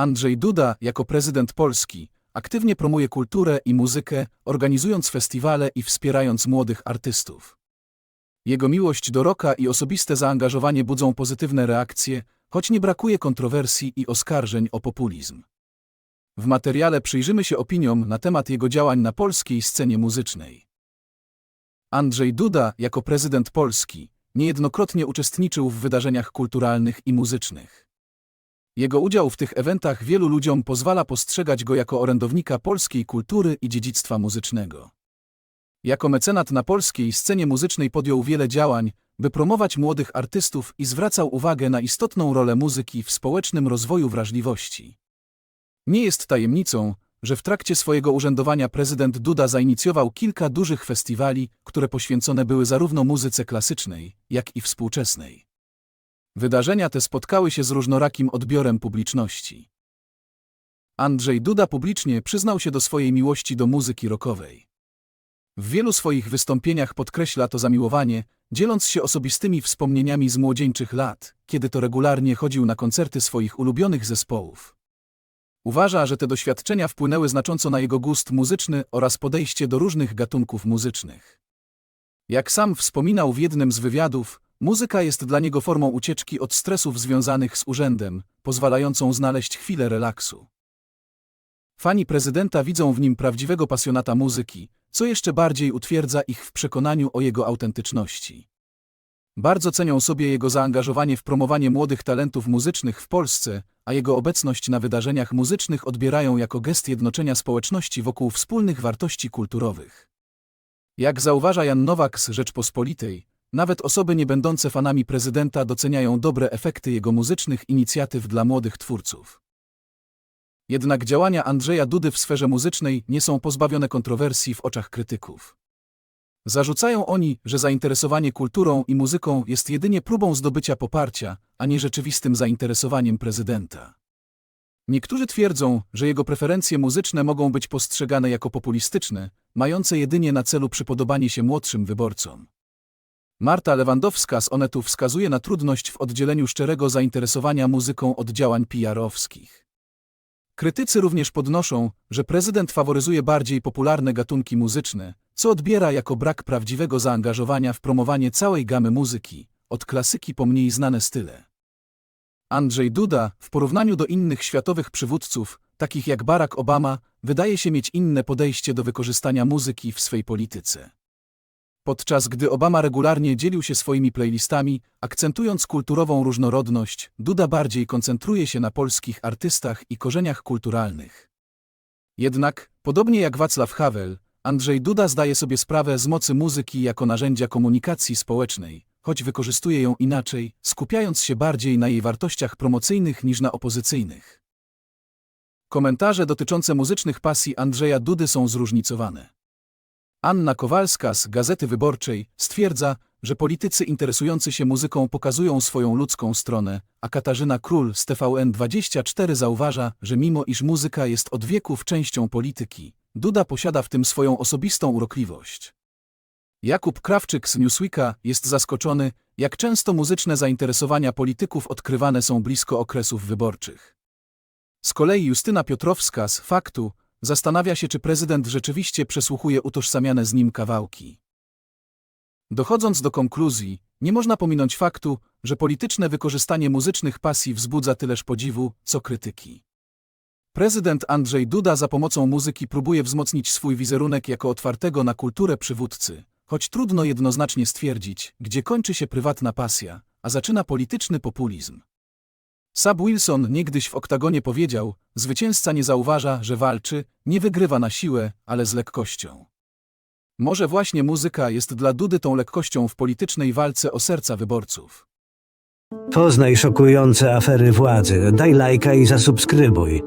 Andrzej Duda, jako prezydent Polski, aktywnie promuje kulturę i muzykę, organizując festiwale i wspierając młodych artystów. Jego miłość do rocka i osobiste zaangażowanie budzą pozytywne reakcje, choć nie brakuje kontrowersji i oskarżeń o populizm. W materiale przyjrzymy się opiniom na temat jego działań na polskiej scenie muzycznej. Andrzej Duda, jako prezydent Polski, niejednokrotnie uczestniczył w wydarzeniach kulturalnych i muzycznych. Jego udział w tych eventach wielu ludziom pozwala postrzegać go jako orędownika polskiej kultury i dziedzictwa muzycznego. Jako mecenat na polskiej scenie muzycznej podjął wiele działań, by promować młodych artystów i zwracał uwagę na istotną rolę muzyki w społecznym rozwoju wrażliwości. Nie jest tajemnicą, że w trakcie swojego urzędowania prezydent Duda zainicjował kilka dużych festiwali, które poświęcone były zarówno muzyce klasycznej, jak i współczesnej. Wydarzenia te spotkały się z różnorakim odbiorem publiczności. Andrzej Duda publicznie przyznał się do swojej miłości do muzyki rockowej. W wielu swoich wystąpieniach podkreśla to zamiłowanie, dzieląc się osobistymi wspomnieniami z młodzieńczych lat, kiedy to regularnie chodził na koncerty swoich ulubionych zespołów. Uważa, że te doświadczenia wpłynęły znacząco na jego gust muzyczny oraz podejście do różnych gatunków muzycznych. Jak sam wspominał w jednym z wywiadów, muzyka jest dla niego formą ucieczki od stresów związanych z urzędem, pozwalającą znaleźć chwilę relaksu. Fani prezydenta widzą w nim prawdziwego pasjonata muzyki, co jeszcze bardziej utwierdza ich w przekonaniu o jego autentyczności. Bardzo cenią sobie jego zaangażowanie w promowanie młodych talentów muzycznych w Polsce, a jego obecność na wydarzeniach muzycznych odbierają jako gest jednoczenia społeczności wokół wspólnych wartości kulturowych. Jak zauważa Jan Nowak z Rzeczpospolitej, nawet osoby nie będące fanami prezydenta doceniają dobre efekty jego muzycznych inicjatyw dla młodych twórców. Jednak działania Andrzeja Dudy w sferze muzycznej nie są pozbawione kontrowersji w oczach krytyków. Zarzucają oni, że zainteresowanie kulturą i muzyką jest jedynie próbą zdobycia poparcia, a nie rzeczywistym zainteresowaniem prezydenta. Niektórzy twierdzą, że jego preferencje muzyczne mogą być postrzegane jako populistyczne, mające jedynie na celu przypodobanie się młodszym wyborcom. Marta Lewandowska z Onetu wskazuje na trudność w oddzieleniu szczerego zainteresowania muzyką od działań PR-owskich. Krytycy również podnoszą, że prezydent faworyzuje bardziej popularne gatunki muzyczne, co odbiera jako brak prawdziwego zaangażowania w promowanie całej gamy muzyki, od klasyki po mniej znane style. Andrzej Duda, w porównaniu do innych światowych przywódców, takich jak Barack Obama, wydaje się mieć inne podejście do wykorzystania muzyki w swej polityce. Podczas gdy Obama regularnie dzielił się swoimi playlistami, akcentując kulturową różnorodność, Duda bardziej koncentruje się na polskich artystach i korzeniach kulturalnych. Jednak, podobnie jak Václav Havel, Andrzej Duda zdaje sobie sprawę z mocy muzyki jako narzędzia komunikacji społecznej, choć wykorzystuje ją inaczej, skupiając się bardziej na jej wartościach promocyjnych niż na opozycyjnych. Komentarze dotyczące muzycznych pasji Andrzeja Dudy są zróżnicowane. Anna Kowalska z Gazety Wyborczej stwierdza, że politycy interesujący się muzyką pokazują swoją ludzką stronę, a Katarzyna Król z TVN24 zauważa, że mimo iż muzyka jest od wieków częścią polityki, Duda posiada w tym swoją osobistą urokliwość. Jakub Krawczyk z Newsweeka jest zaskoczony, jak często muzyczne zainteresowania polityków odkrywane są blisko okresów wyborczych. Z kolei Justyna Piotrowska z Faktu zastanawia się, czy prezydent rzeczywiście przesłuchuje utożsamiane z nim kawałki. Dochodząc do konkluzji, nie można pominąć faktu, że polityczne wykorzystanie muzycznych pasji wzbudza tyleż podziwu, co krytyki. Prezydent Andrzej Duda za pomocą muzyki próbuje wzmocnić swój wizerunek jako otwartego na kulturę przywódcy, choć trudno jednoznacznie stwierdzić, gdzie kończy się prywatna pasja, a zaczyna polityczny populizm. Sab Wilson niegdyś w oktagonie powiedział, zwycięzca nie zauważa, że walczy, nie wygrywa na siłę, ale z lekkością. Może właśnie muzyka jest dla Dudy tą lekkością w politycznej walce o serca wyborców. Poznaj szokujące afery władzy. Daj lajka i zasubskrybuj.